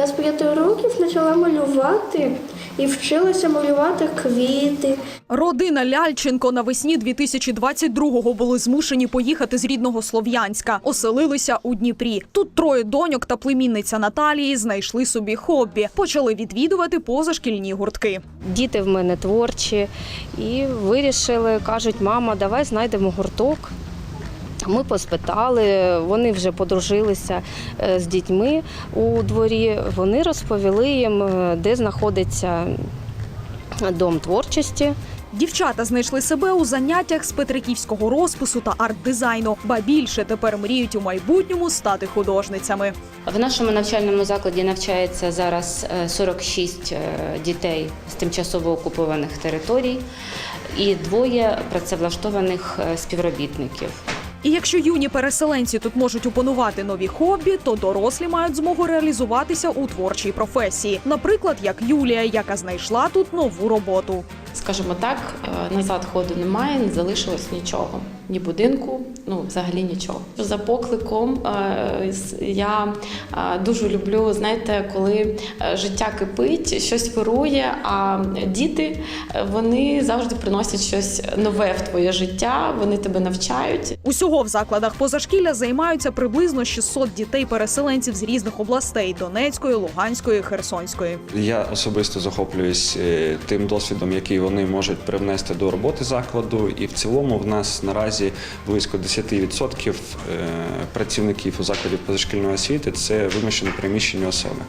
Я з п'яти років почала малювати і вчилася малювати квіти. Родина Ляльченко навесні 2022-го були змушені поїхати з рідного Слов'янська. Оселилися у Дніпрі. Тут троє доньок та племінниця Наталії знайшли собі хобі. Почали відвідувати позашкільні гуртки. Діти в мене творчі і вирішили, кажуть, мама, давай знайдемо гурток. Ми поспитали, вони вже подружилися е, з дітьми у дворі. Вони розповіли їм, е, де знаходиться дом творчості. Дівчата знайшли себе у заняттях з петриківського розпису та арт-дизайну. Ба більше тепер мріють у майбутньому стати художницями. В нашому навчальному закладі навчається зараз е, 46 е, дітей з тимчасово окупованих територій і двоє працевлаштованих співробітників. І якщо юні переселенці тут можуть опанувати нові хобі, то дорослі мають змогу реалізуватися у творчій професії. Наприклад, як Юлія, яка знайшла тут нову роботу. Скажімо так, е, назад ходу немає, не залишилось нічого. Ні будинку, ну взагалі нічого. За покликом е, я е, дуже люблю, знаєте, коли життя кипить, щось вирує, а діти вони завжди приносять щось нове в твоє життя, вони тебе навчають. Усього в закладах позашкілля займаються приблизно 600 дітей-переселенців з різних областей Донецької, Луганської, Херсонської. Я особисто захоплююсь тим досвідом, який вони можуть привнести до роботи закладу. І в цілому в нас наразі близько 10% е, працівників у закладі позашкільної освіти це вимушено приміщені особи.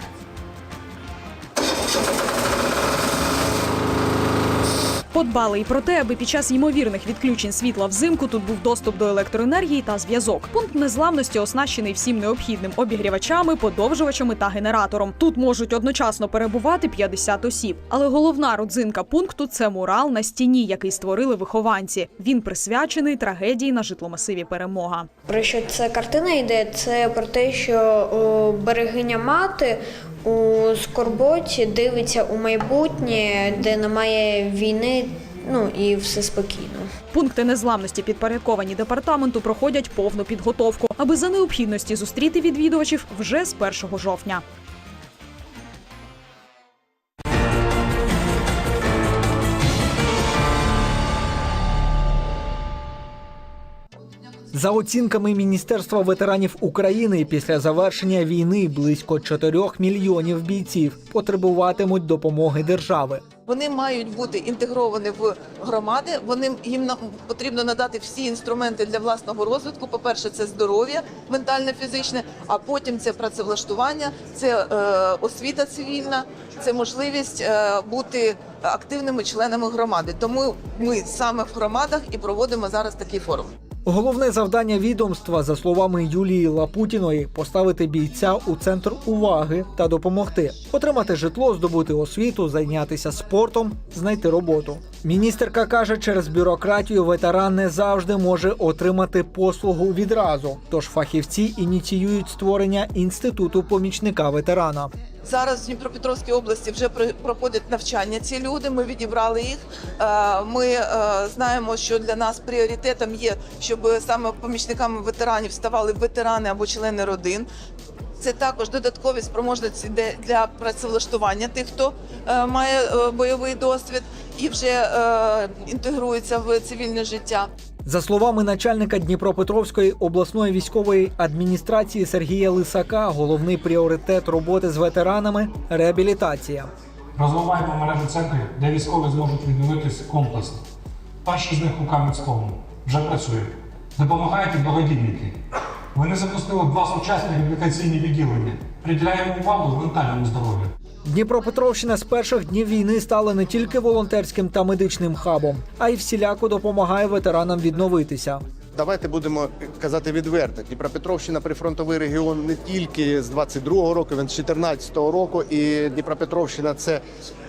Подбали й про те, аби під час ймовірних відключень світла взимку тут був доступ до електроенергії та зв'язок. Пункт незламності оснащений всім необхідним обігрівачами, подовжувачами та генератором. Тут можуть одночасно перебувати 50 осіб. Але головна родзинка пункту це мурал на стіні, який створили вихованці. Він присвячений трагедії на житломасиві Перемога. Про що ця картина йде? Це про те, що берегиня мати у скорботі дивиться у майбутнє, де немає війни, ну і все спокійно. Пункти незламності, підпорядковані департаменту, проходять повну підготовку, аби за необхідності зустріти відвідувачів вже з 1 жовтня. За оцінками Міністерства ветеранів України, після завершення війни близько 4 мільйонів бійців потребуватимуть допомоги держави. Вони мають бути інтегровані в громади. Вони їм потрібно надати всі інструменти для власного розвитку. По-перше, це здоров'я, ментальне, фізичне, а потім це працевлаштування, це е, освіта цивільна, це можливість е, бути активними членами громади. Тому ми саме в громадах і проводимо зараз такий форум. Головне завдання відомства, за словами Юлії Лапутіної, поставити бійця у центр уваги та допомогти, отримати житло, здобути освіту, зайнятися спортом, знайти роботу. Міністерка каже, через бюрократію ветеран не завжди може отримати послугу відразу. Тож фахівці ініціюють створення інституту помічника ветерана. Зараз в Дніпропетровській області вже проходять навчання ці люди. Ми відібрали їх. Е, Ми е, знаємо, що для нас пріоритетом є, щоб саме помічниками ветеранів ставали ветерани або члени родин. Це також додаткові спроможності для працевлаштування тих, хто е, має бойовий досвід і вже інтегрується в цивільне життя. За словами начальника Дніпропетровської обласної військової адміністрації Сергія Лисака, головний пріоритет роботи з ветеранами реабілітація. Розвиваємо мережу центрів, де військові зможуть відновитися комплексно. Перший з них у Кам'янському вже працює. Допомагають і благодійники. Вони запустили два сучасні реабілітаційні відділення. Приділяємо увагу ментальному здоров'ю. Дніпропетровщина з перших днів війни стала не тільки волонтерським та медичним хабом, а й всіляко допомагає ветеранам відновитися. Давайте будемо казати відверто. Дніпропетровщина прифронтовий регіон не тільки з 22-го року, він з 14-го року. І Дніпропетровщина це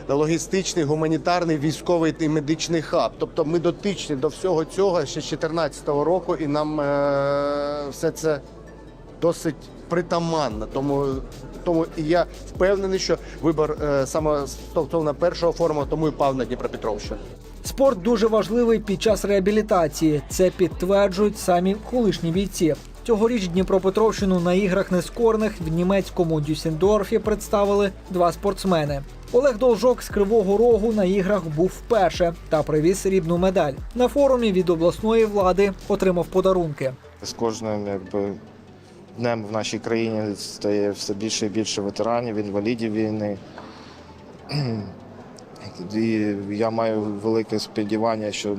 логістичний, гуманітарний, військовий і медичний хаб. Тобто ми дотичні до всього цього ще з 14-го року, і нам е- все це досить притаманно. Тому, тому і я впевнений, що вибор е- саме стосовно першого форуму, тому і пав на Дніпропетровщину. Спорт дуже важливий під час реабілітації. Це підтверджують самі колишні бійці. Цьогоріч Дніпропетровщину на іграх нескорених в німецькому Дюссендорфі представили два спортсмени. Олег Должок з Кривого Рогу на іграх був вперше та привіз срібну медаль. На форумі від обласної влади отримав подарунки. З кожним якби, днем в нашій країні стає все більше і більше ветеранів, інвалідів війни. І я маю велике сподівання, що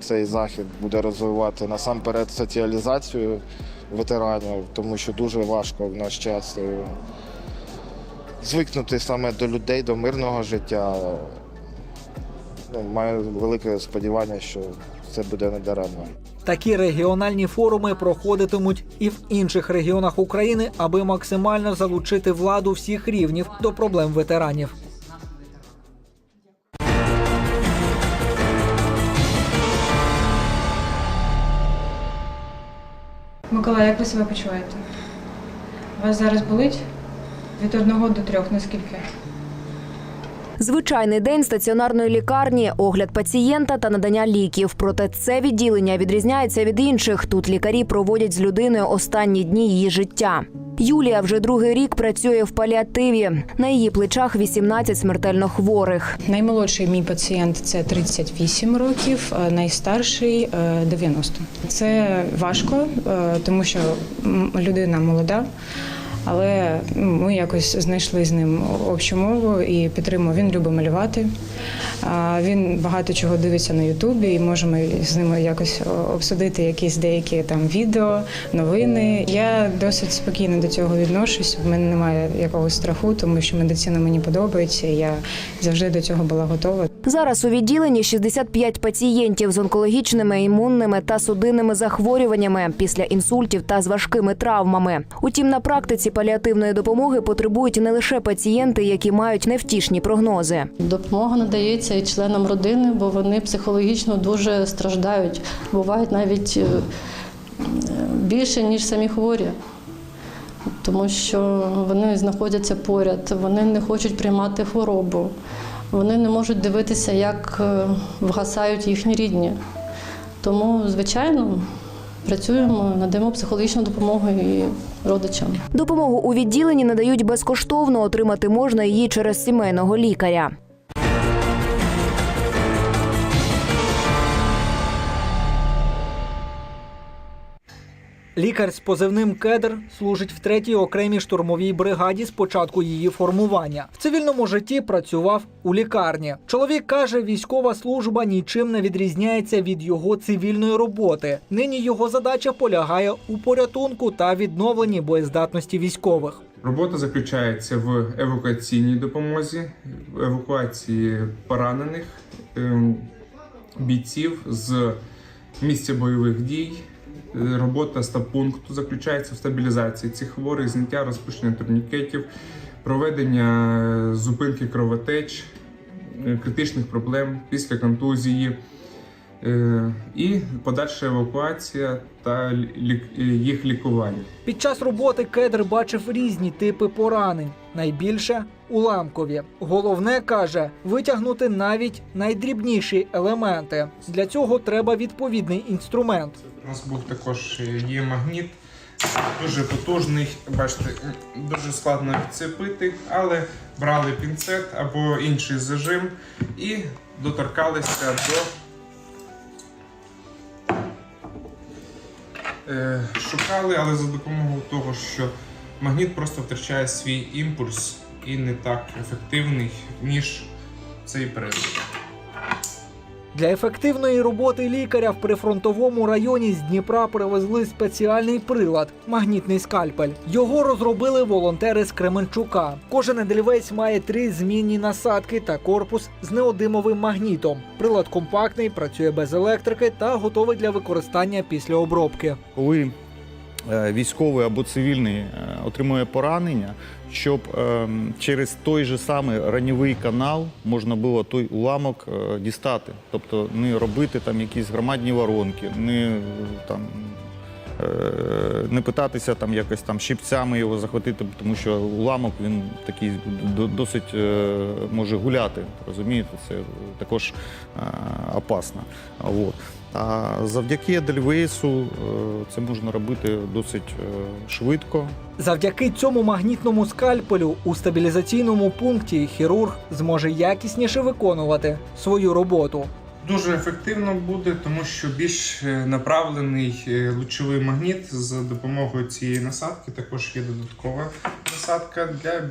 цей захід буде розвивати насамперед соціалізацію ветеранів, тому що дуже важко в наш час е, звикнути саме до людей, до мирного життя. Ну, маю велике сподівання, що це буде не даремно. Такі регіональні форуми проходитимуть і в інших регіонах України, аби максимально залучити владу всіх рівнів до проблем ветеранів. Миколай, як ви себе почуваєте? У вас зараз болить? Від одного до трьох, наскільки? Звичайний день стаціонарної лікарні, огляд пацієнта та надання ліків. Проте це відділення відрізняється від інших. Тут лікарі проводять з людиною останні дні її життя. Юлія вже другий рік працює в паліативі. На її плечах 18 смертельно хворих. Наймолодший мій пацієнт це 38 років, е, найстарший е, 90. Це важко, е, тому що людина молода. Але ми якось знайшли з ним общу мову і підтримуємо. Він любить малювати. Він багато чого дивиться на Ютубі, і можемо з ним якось обсудити якісь деякі там відео, новини. Я досить спокійно до цього відношусь. В мене немає якогось страху, тому що медицина мені подобається. Я завжди до цього була готова. Зараз у відділенні 65 пацієнтів з онкологічними, імунними та судинними захворюваннями після інсультів та з важкими травмами. Утім, на практиці паліативної допомоги потребують не лише пацієнти, які мають невтішні прогнози. Допомога надається і членам родини, бо вони психологічно дуже страждають. Бувають навіть е, більше, ніж самі хворі. Тому що вони знаходяться поряд, вони не хочуть приймати хворобу, вони не можуть дивитися, як е, вгасають їхні рідні. Тому, звичайно, працюємо, надаємо психологічну допомогу і родичам. Допомогу у відділенні надають безкоштовно. Отримати можна її через сімейного лікаря. Лікар з позивним кедр служить в третій окремій штурмовій бригаді з початку її формування. В цивільному житті працював у лікарні. Чоловік каже, військова служба нічим не відрізняється від його цивільної роботи. Нині його задача полягає у порятунку та відновленні боєздатності військових. Робота заключається в евакуаційній допомозі, евакуації поранених ем, бійців з місця бойових дій. Е, Робота стабпункту заключається в стабілізації цих хворих, зняття розпущення турнікетів, проведення е, зупинки кровотеч, е, критичних проблем після контузії і подальша евакуація та лік- їх лікування. Під час роботи кедр бачив різні типи поранень. Найбільше уламкові. Головне каже витягнути навіть найдрібніші елементи. Для цього треба відповідний інструмент. У нас був також е, є магніт, дуже потужний. Бачите, дуже складно відцепити, але брали пінцет або інший зажим і доторкалися до. Шукали, але за допомогою того, що магніт просто втрачає свій імпульс і не так ефективний, ніж цей прилад. Для ефективної роботи лікаря в прифронтовому районі з Дніпра привезли спеціальний прилад магнітний скальпель. Його розробили волонтери з Кременчука. Кожен едельвець має три змінні насадки та корпус з неодимовим магнітом. Прилад компактний, працює без електрики та готовий для використання після обробки. коли військовий або цивільний е, отримує поранення, щоб е, через той же самий ранівий канал можна було той уламок е, дістати. Тобто не робити там якісь громадні воронки, не е, там е, не питатися там якось там щипцями його захватити, тому що уламок він такий до- досить е, може гуляти. Розумієте, це також е, опасно. От. А завдяки Едельвейсу е, це можна робити досить е, швидко. Завдяки цьому магнітному скальпелю у стабілізаційному пункті хірург зможе якісніше виконувати свою роботу. Дуже ефективно буде, тому що більш е, направлений е, лучовий магніт з допомогою цієї насадки. Також є додаткова насадка для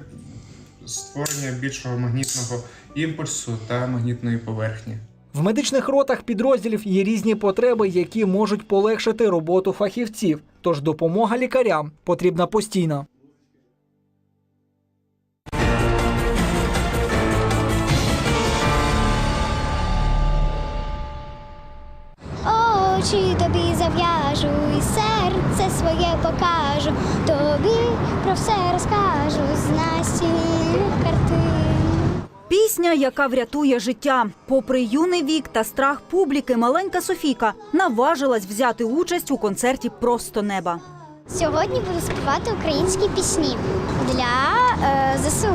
створення більшого магнітного імпульсу та магнітної поверхні. В медичних ротах підрозділів є різні потреби, які можуть полегшити роботу фахівців. Тож допомога лікарям потрібна постійно. Очі тобі зав'яжу і серце своє покажу. Тобі про все розкажу з настільних картин. Пісня, яка врятує життя. Попри юний вік та страх публіки, маленька Софійка наважилась взяти участь у концерті Просто неба. Сьогодні буду співати українські пісні для е, ЗСУ.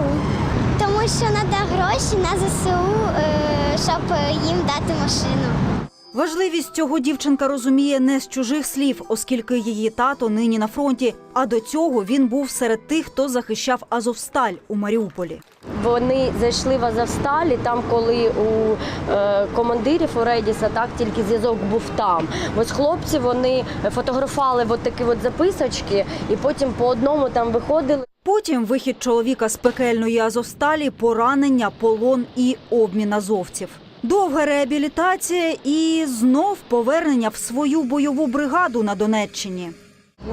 Тому що треба гроші на ЗСУ, е, щоб їм дати машину. Важливість цього дівчинка розуміє не з чужих слів, оскільки її тато нині на фронті. А до цього він був серед тих, хто захищав Азовсталь у Маріуполі. Вони зайшли в Азовсталі, там, коли у е, командирів у Редіса так тільки зв'язок був там. Ось хлопці вони фотографували от такі от записочки, і потім по одному там виходили. Потім вихід чоловіка з пекельної Азовсталі, поранення, полон і обмін азовців. Довга реабілітація і знов повернення в свою бойову бригаду на Донеччині.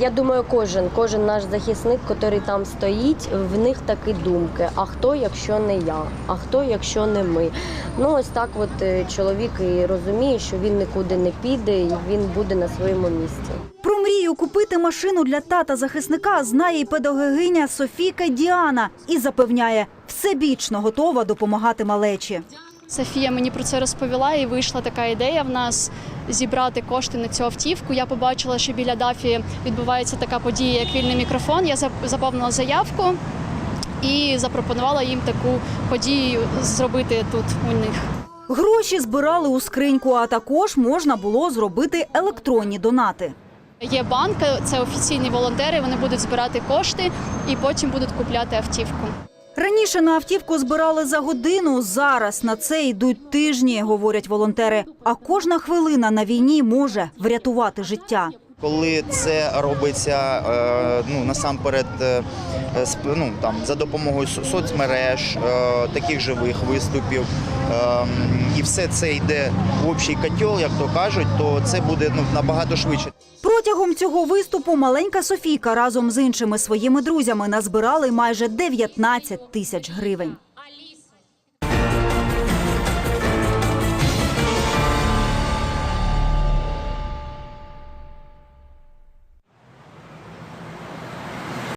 Я думаю, кожен, кожен наш захисник, який там стоїть, в них такі думки. А хто, якщо не я? А хто, якщо не ми? Ну ось так, от е, чоловік і розуміє, що він нікуди не піде, і він буде на своєму місці. Про мрію купити машину для тата захисника знає й педагогиня Софійка Діана і запевняє, всебічно готова допомагати малечі. Софія мені про це розповіла, і вийшла така ідея в нас зібрати кошти на цю автівку. Я побачила, що біля дафі відбувається така подія, як вільний мікрофон. Я зап- заповнила заявку і запропонувала їм таку подію зробити тут у них. Гроші збирали у скриньку, а також можна було зробити електронні донати. Є банк, це офіційні волонтери. Вони будуть збирати кошти і потім будуть купляти автівку. Раніше на автівку збирали за годину. Зараз на це йдуть тижні, говорять волонтери. А кожна хвилина на війні може врятувати життя. Коли це робиться е, ну, насамперед е, ну, там, за допомогою соцмереж, е, таких живих виступів, е, і все це йде в общий котел, як то кажуть, то це буде ну, набагато швидше. Протягом цього виступу маленька Софійка разом з іншими своїми друзями назбирали майже 19 тисяч гривень.